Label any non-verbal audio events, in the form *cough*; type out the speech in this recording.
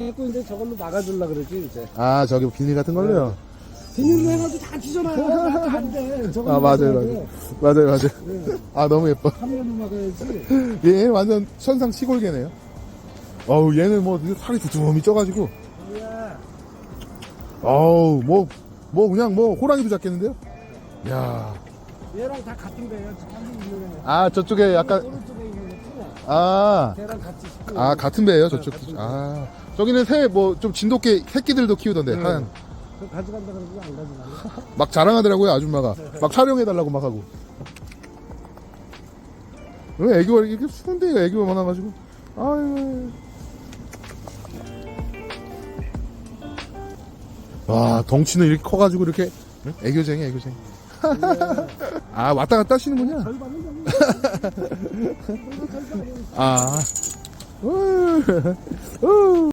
했고 이제 저걸로 막아주려 그러지 이제. 아 저기 비닐 같은 걸로요? 비닐로 해가지고 다 찢어놔요. 안 돼. 저걸로 아 맞아요 막아야 맞아요 돼. 맞아요 맞아요 네. 아 너무 예뻐 카메라로 막아야지. *laughs* 얘 완전 천상 시골개네요 어우 얘는 뭐 살이 두툼히 쪄가지고 뭐야. 어우 뭐 뭐 그냥 뭐 호랑이도 잡겠는데요? 야. 얘랑 다 같은 거예요. 저기 있는 애. 아 저쪽에 약간 아, 걔랑 같이 씹고. 아 같은 배예요 네, 저쪽 같은 배. 아 저기는 새 뭐 좀 진돗개 새끼들도 키우던데 네. 한, 그거 가져간다 그러고 안 가져가네. *laughs* 막 자랑하더라고요 아줌마가 막 촬영해 달라고 막 하고 왜 애교가 이렇게 수근데가 애교가 많아가지고 아유 와 덩치는 이렇게 커가지고 이렇게 응? 애교쟁이 애교쟁이 *laughs* 아 왔다 갔다 하시는군요 절반은 여기. *laughs* 아.